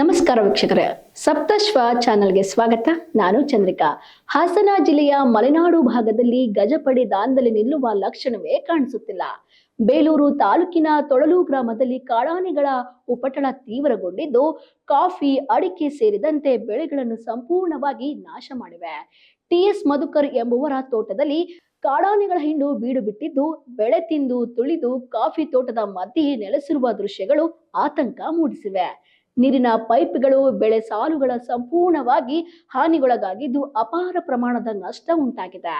ನಮಸ್ಕಾರ ವೀಕ್ಷಕರೇ. ಸಪ್ತಶ್ವ ಚಾನೆಲ್ಗೆ ಸ್ವಾಗತ. ನಾನು ಚಂದ್ರಿಕಾ. ಹಾಸನ ಜಿಲ್ಲೆಯ ಮಲೆನಾಡು ಭಾಗದಲ್ಲಿ ಗಜಪಡೆ ದಾಂಧಲೆ ನಿಲ್ಲುವ ಲಕ್ಷಣವೇ ಕಾಣಿಸುತ್ತಿಲ್ಲ. ಬೇಲೂರು ತಾಲೂಕಿನ ತೊಳಲು ಗ್ರಾಮದಲ್ಲಿ ಕಾಡಾನೆಗಳ ಉಪಟಳ ತೀವ್ರಗೊಂಡಿದ್ದು, ಕಾಫಿ, ಅಡಿಕೆ ಸೇರಿದಂತೆ ಬೆಳೆಗಳನ್ನು ಸಂಪೂರ್ಣವಾಗಿ ನಾಶ ಮಾಡಿವೆ. ಟಿಎಸ್ ಮಧುಕರ್ ಎಂಬುವರ ತೋಟದಲ್ಲಿ ಕಾಡಾನೆಗಳ ಹಿಂಡು ಬೀಡು ಬಿಟ್ಟಿದ್ದು, ಬೆಳೆ ತಿಂದು ತುಳಿದು ಕಾಫಿ ತೋಟದ ಮಧ್ಯೆ ನೆಲೆಸಿರುವ ದೃಶ್ಯಗಳು ಆತಂಕ ಮೂಡಿಸಿವೆ. ನೀರಿನ ಪೈಪ್ಗಳು, ಬೆಳೆ ಸಾಲುಗಳ ಸಂಪೂರ್ಣವಾಗಿ ಹಾನಿಗೊಳಗಾಗಿದ್ದು ಅಪಾರ ಪ್ರಮಾಣದ ನಷ್ಟ ಉಂಟಾಗಿದೆ.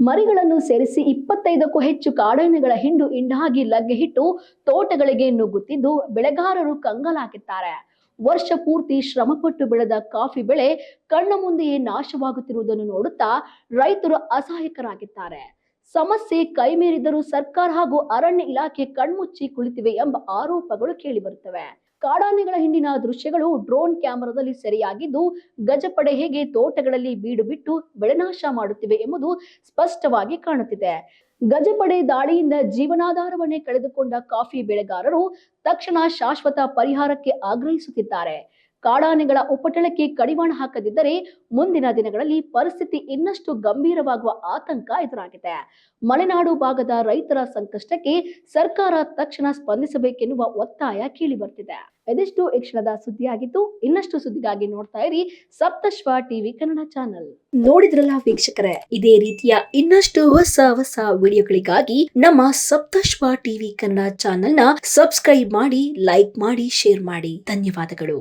ಮರಿಗಳನ್ನು ಸೇರಿಸಿ ಇಪ್ಪತ್ತೈದಕ್ಕೂ ಹೆಚ್ಚು ಕಾಡಾನೆಗಳ ಹಿಂಡು ಇಂಡಾಗಿ ಲಗ್ಗೆಹಿಟ್ಟು ತೋಟಗಳಿಗೆ ನುಗ್ಗುತ್ತಿದ್ದು ಬೆಳೆಗಾರರು ಕಂಗಲಾಗಿದ್ದಾರೆ. ವರ್ಷ ಪೂರ್ತಿ ಶ್ರಮಪಟ್ಟು ಬೆಳೆದ ಕಾಫಿ ಬೆಳೆ ಕಣ್ಣ ಮುಂದೆಯೇ ನಾಶವಾಗುತ್ತಿರುವುದನ್ನು ನೋಡುತ್ತಾ ರೈತರು ಅಸಹಾಯಕರಾಗಿದ್ದಾರೆ. ಸಮಸ್ಯೆ ಕೈಮೀರಿದರೂ ಸರ್ಕಾರ ಹಾಗೂ ಅರಣ್ಯ ಇಲಾಖೆ ಕಣ್ಮುಚ್ಚಿ ಕುಳಿತಿವೆ ಎಂಬ ಆರೋಪಗಳು ಕೇಳಿಬರುತ್ತವೆ. ಕಾಡಾನೆಗಳ ಹಿಂಡಿನ ದೃಶ್ಯಗಳು ಡ್ರೋನ್ ಕ್ಯಾಮೆರಾದಲ್ಲಿ ಸೆರೆಯಾಗಿದ್ದು, ಗಜಪಡೆ ಹೇಗೆ ತೋಟಗಳಲ್ಲಿ ಬೀಡು ಬಿಟ್ಟು ಬೆಳೆನಾಶ ಮಾಡುತ್ತಿವೆ ಎಂಬುದು ಸ್ಪಷ್ಟವಾಗಿ ಕಾಣುತ್ತಿದೆ. ಗಜಪಡೆ ದಾಳಿಯಿಂದ ಜೀವನಾಧಾರವನ್ನೇ ಕಳೆದುಕೊಂಡ ಕಾಫಿ ಬೆಳೆಗಾರರು ತಕ್ಷಣ ಶಾಶ್ವತ ಪರಿಹಾರಕ್ಕೆ ಆಗ್ರಹಿಸುತ್ತಿದ್ದಾರೆ. ಕಾಡಾನೆಗಳ ಉಪಟಳಕ್ಕೆ ಕಡಿವಾಣ ಹಾಕದಿದ್ದರೆ ಮುಂದಿನ ದಿನಗಳಲ್ಲಿ ಪರಿಸ್ಥಿತಿ ಇನ್ನಷ್ಟು ಗಂಭೀರವಾಗುವ ಆತಂಕ ಎದುರಾಗಿದೆ. ಮಲೆನಾಡು ಭಾಗದ ರೈತರ ಸಂಕಷ್ಟಕ್ಕೆ ಸರ್ಕಾರ ತಕ್ಷಣ ಸ್ಪಂದಿಸಬೇಕೆನ್ನುವ ಒತ್ತಾಯ ಕೇಳಿ ಬರ್ತಿದೆ ಇದಿಷ್ಟು ಈ ಕ್ಷಣದ ಸುದ್ದಿಯಾಗಿತ್ತು. ಇನ್ನಷ್ಟು ಸುದ್ದಿಗಾಗಿ ನೋಡ್ತಾ ಇರಿ ಸಪ್ತಶ್ವ ಟಿವಿ ಕನ್ನಡ ಚಾನಲ್. ನೋಡಿದ್ರಲ್ಲ ವೀಕ್ಷಕರೇ, ಇದೇ ರೀತಿಯ ಇನ್ನಷ್ಟು ಹೊಸ ಹೊಸ ವಿಡಿಯೋಗಳಿಗಾಗಿ ನಮ್ಮ ಸಪ್ತಶ್ವ ಟಿವಿ ಕನ್ನಡ ಚಾನೆಲ್ನ ಸಬ್ಸ್ಕ್ರೈಬ್ ಮಾಡಿ, ಲೈಕ್ ಮಾಡಿ, ಶೇರ್ ಮಾಡಿ. ಧನ್ಯವಾದಗಳು.